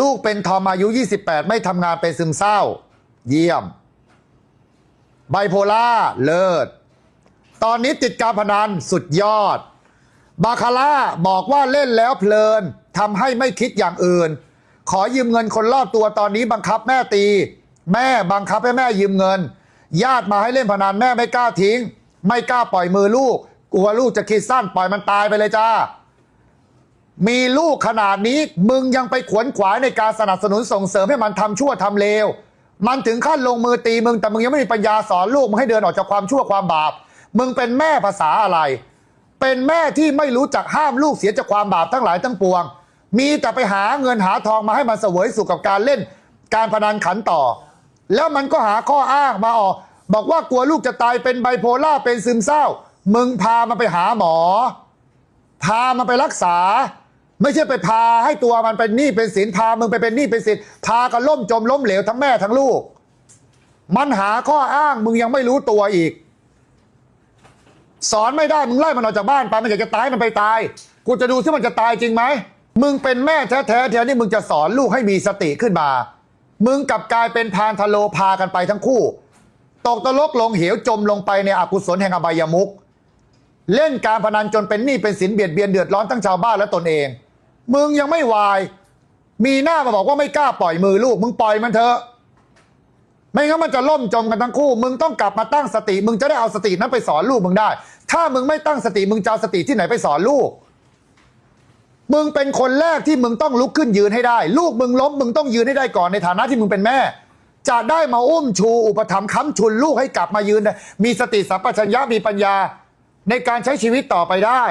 ลูกเป็นทอมอายุ 28 ไม่ทำงานเป็นซึมเศร้า เยี่ยม ไบโพล่าเลิศ ตอนนี้ติดการพนันสุดยอด บาคาร่าบอกว่าเล่นแล้วเพลินทำให้ไม่คิดอย่างอื่น ขอยืมเงินคนรอบตัวตอนนี้บังคับแม่ตี แม่บังคับให้แม่ยืมเงิน ญาติมาให้เล่นพนันแม่ไม่กล้าทิ้ง ไม่กล้าปล่อยมือลูก กลัวลูกจะคิดสั้นปล่อยมันตายไปเลยจ้า มีลูกขนาดนี้มึงยังไปขวนขวายในการสนับสนุนส่งเสริมให้มันทำชั่วทำเลว มันถึงขั้นลงมือตีมึงแต่มึงยังไม่มีปัญญาสอนลูกมึงให้เดินออกจากความชั่วความบาป มึงเป็นแม่ภาษาอะไร เป็นแม่ที่ไม่รู้จักห้ามลูกเสียจากความบาปทั้งหลายทั้งปวง มีแต่ไปหาเงินหาทองมาให้มันเสวยสุขกับการเล่น การพนันขันต่อ แล้วมันก็หาข้ออ้างมาออกบอกว่ากลัวลูกจะตายเป็นไบโพล่าเป็นซึมเศร้า มึงพามันไปหาหมอ พามันไปรักษา ไม่ใช่ไปพาให้ตัวมันเป็นหนี้เป็นสินพามึงไปเป็นหนี้เป็นสินพากันล่มจมล้มเหลวทั้งแม่ทั้งลูก มันหาข้ออ้างมึงยังไม่รู้ตัวอีก สอนไม่ได้มึงไล่มันออกจากบ้านไปมันอยากจะตายมันไปตาย กูจะดูที่มันจะตายจริงไหมมึงเป็นแม่แท้ๆเทียนี่มึงจะสอนลูกให้มีสติขึ้นมา มึงกลับกลายเป็นพานทะโลพากันไปทั้งคู่ ตกตะลกลงเหวจมลงไปในอกุศลแห่งอบายมุขเล่นการพนันจนเป็นหนี้เป็นสินเบียดเบียนเดือดร้อนทั้งชาวบ้านและตนเอง มึงยังไม่วาย มีหน้ามาบอกว่าไม่กล้าปล่อยมือลูก มึงปล่อยมันเถอะ ไม่งั้นมันจะล่มจมกันทั้งคู่ มึงต้องกลับมาตั้งสติ มึงจะได้เอาสตินั้นไปสอนลูกมึงได้ ถ้ามึงไม่ตั้งสติ มึงจะเอาสติที่ไหนไปสอนลูก มึงเป็นคนแรกที่มึงต้องลุกขึ้นยืนให้ได้ ลูกมึงล้ม มึงต้องยืนให้ได้ก่อนในฐานะที่มึงเป็นแม่จะได้มาอุ้มชูอุปถัมภ์ค้ำชุนลูกให้กลับมายืนได้มีสติสัมปชัญญะมีปัญญาในการใช้ชีวิตต่อไปได้